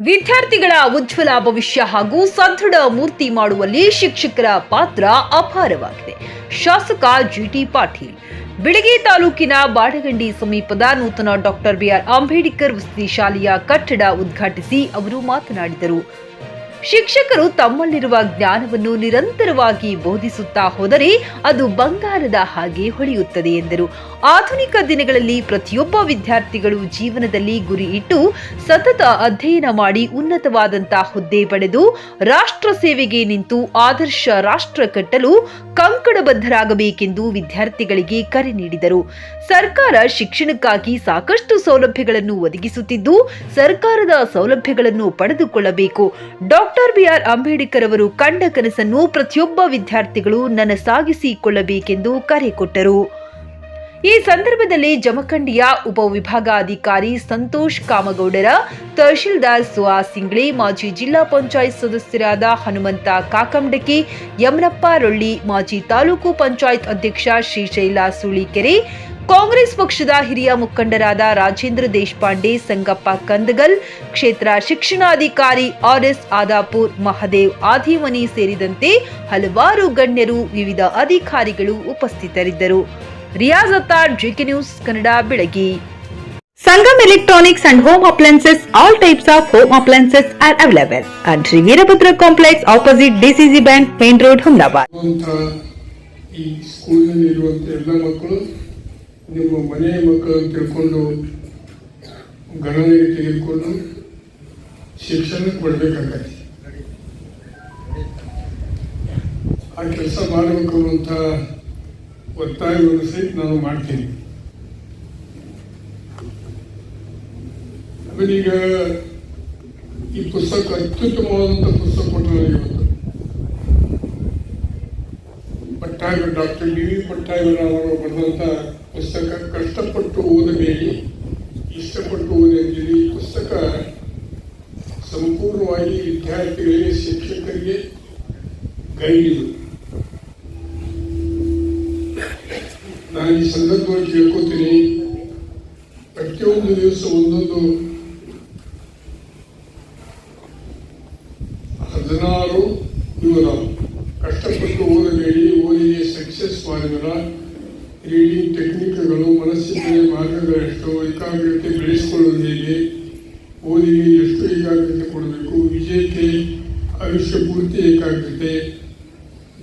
ವಿದ್ಯಾರ್ಥಿಗಳ ಉಜ್ವಲ ಭವಿಷ್ಯ ಹಾಗೂ ಸದೃಢ ಮೂರ್ತಿ ಮಾಡುವಲ್ಲಿ ಶಿಕ್ಷಕರ ಪಾತ್ರ ಅಪಾರವಾಗಿದೆ. ಶಾಸಕ ಜಿಟಿ ಪಾಟೀಲ್, ಬಿಳಗಿ ತಾಲೂಕಿನ ಬಾಡಗಂಡಿ ಸಮೀಪದ ನೂತನ ಡಾಕ್ಟರ್ ಬಿಆರ್ ಅಂಬೇಡ್ಕರ್ ವಸತಿ ಶಾಲೆಯ ಕಟ್ಟಡ ಉದ್ಘಾಟಿಸಿ ಅವರು ಮಾತನಾಡಿದರು. ಶಿಕ್ಷಕರು ತಮ್ಮಲ್ಲಿರುವ ಜ್ಞಾನವನ್ನು ನಿರಂತರವಾಗಿ ಬೋಧಿಸುತ್ತಾ ಹೋದರೆ ಅದು ಬಂಗಾರದ ಹಾಗೆ ಹೊಳೆಯುತ್ತದೆ ಎಂದರು. ಆಧುನಿಕ ದಿನಗಳಲ್ಲಿ ಪ್ರತಿಯೊಬ್ಬ ವಿದ್ಯಾರ್ಥಿಗಳು ಜೀವನದಲ್ಲಿ ಗುರಿ ಇಟ್ಟು ಸತತ ಅಧ್ಯಯನ ಮಾಡಿ ಉನ್ನತವಾದಂತಹ ಹುದ್ದೆ ಪಡೆದು ರಾಷ್ಟ್ರ ಸೇವೆಗೆ ನಿಂತು ಆದರ್ಶ ರಾಷ್ಟ್ರ ಕಟ್ಟಲು ಕಂಕಣಬದ್ಧರಾಗಬೇಕೆಂದು ವಿದ್ಯಾರ್ಥಿಗಳಿಗೆ ಕರೆ ನೀಡಿದರು. ಸರ್ಕಾರ ಶಿಕ್ಷಣಕ್ಕಾಗಿ ಸಾಕಷ್ಟು ಸೌಲಭ್ಯಗಳನ್ನು ಒದಗಿಸುತ್ತಿದ್ದು, ಸರ್ಕಾರದ ಸೌಲಭ್ಯಗಳನ್ನು ಪಡೆದುಕೊಳ್ಳಬೇಕು. ಡಾಕ್ಟರ್ ಬಿಆರ್ ಅಂಬೇಡ್ಕರ್ ಅವರು ಕಂಡ ಕನಸನ್ನು ಪ್ರತಿಯೊಬ್ಬ ವಿದ್ಯಾರ್ಥಿಗಳು ನನಸಾಗಿಸಿಕೊಳ್ಳಬೇಕೆಂದು ಕರೆ ಕೊಟ್ಟರು. ಈ ಸಂದರ್ಭದಲ್ಲಿ ಜಮಖಂಡಿಯ ಉಪವಿಭಾಗಾಧಿಕಾರಿ ಸಂತೋಷ್ ಕಾಮಗೌಡರ ತಹಶೀಲ್ದಾರ್ ಸುಹಾಸ್ ಸಿಂಗ್ಳೆ, ಮಾಜಿ ಜಿಲ್ಲಾ ಪಂಚಾಯತ್ ಸದಸ್ಯರಾದ ಹನುಮಂತ ಕಾಕಂಡಕಿ, ಯಮನಪ್ಪ ರೊಳ್ಳಿ, ಮಾಜಿ ತಾಲೂಕು ಪಂಚಾಯತ್ ಅಧ್ಯಕ್ಷ ಶ್ರೀಶೈಲ ಸುಳಿಕೆರೆ ಕಾಂಗ್ರೆಸ್ ಪಕ್ಷದ ಹಿರಿಯ ಮುಖಂಡರಾದ ರಾಜೇಂದ್ರ ದೇಶಪಾಂಡೆ ಸಂಗಪ್ಪ ಕಂದಗಲ್ ಕ್ಷೇತ್ರ ಶಿಕ್ಷಣಾಧಿಕಾರಿ ಆರ್ ಎಸ್ ಆದಾಪುರ್ ಮಹದೇವ್ ಆದಿಮನಿ ಸೇರಿದಂತೆ ಹಲವಾರು ಗಣ್ಯರು ವಿವಿಧ ಅಧಿಕಾರಿಗಳು ಉಪಸ್ಥಿತರಿದ್ದರು. ರಿಯಾಜ್ ಜೆಕೆ ನ್ಯೂಸ್ ಕನ್ನಡ ಬೆಳಗಿ Sangam electronics and home Appliances, all types of home appliances are available. at Shri Veerabhadra complex opposite DCC Bank, Main Road, Humdabad. ಇರುವಂಥ ಈ ಸ್ಕೂಲ್ನಲ್ಲಿ ಇರುವಂತಹ ಎಲ್ಲ ಮಕ್ಕಳು ನಿಮ್ಮ ಮನೆ ಮಕ್ಕಳನ್ನು ಅಂತ ತಿಳ್ಕೊಂಡು ಗಣನೆಗೆ ತೆಗೆದುಕೊಂಡು ಶಿಕ್ಷಣಕ್ಕೆ ಕೊಡಬೇಕಾಗತ್ತೆ ಆ ಕೆಲಸ ಮಾಡಬೇಕು ಅನ್ನುವಂಥ ಒತ್ತಾಯವನ್ನು ಸಹಿತ ನಾನು ಮಾಡ್ತೀನಿ. ಈಗ ಈ ಪುಸ್ತಕ ಅತ್ಯುತ್ತಮವಾದಂಥ ಪುಸ್ತಕ ಕೊಟ್ಟರು ಇವತ್ತು. ಪಟ್ಟಾಯ ಡಾಕ್ಟರ್ ಡಿ ವಿ ಪಟ್ಟಾಭಿರಾಮರು ಬರೆದಂಥ ಪುಸ್ತಕ ಕಷ್ಟಪಟ್ಟು ಓದಬೇಡಿ ಇಷ್ಟಪಟ್ಟು ಓದಿದ್ದೀರಿ ಪುಸ್ತಕ ಸಂಪೂರ್ಣವಾಗಿ ವಿದ್ಯಾರ್ಥಿಗಳಿಗೆ, ಶಿಕ್ಷಕರಿಗೆ ಗೈಡ್ ನಾನು ಈ ಸಂದರ್ಭದಲ್ಲಿ ಕೇಳ್ಕೊತೀನಿ ಪ್ರತಿಯೊಂದು ದಿವಸ ಒಂದೊಂದು ಹದಿನಾರು ನೂರ ಕಷ್ಟಪಟ್ಟು ಓದಬೇಡಿ ಓದಿಗೆ ಸಕ್ಸಸ್ ಮಾಡಿದ್ರ ರೀಡಿಂಗ್ ಟೆಕ್ನಿಕ್ಗಳು ಮನಸ್ಸಿನ ಮಾರ್ಗಗಳೆಷ್ಟು ಏಕಾಗ್ರತೆ ಬೆಳೆಸಿಕೊಳ್ಳೋದು ಹೇಗೆ ಓದಿಗೆ ಎಷ್ಟು ಏಕಾಗ್ರತೆ ಕೊಡಬೇಕು. ವಿಜಯಕ್ಕೆ ಆಯುಷ್ಯ ಪೂರ್ತಿ ಏಕಾಗ್ರತೆ.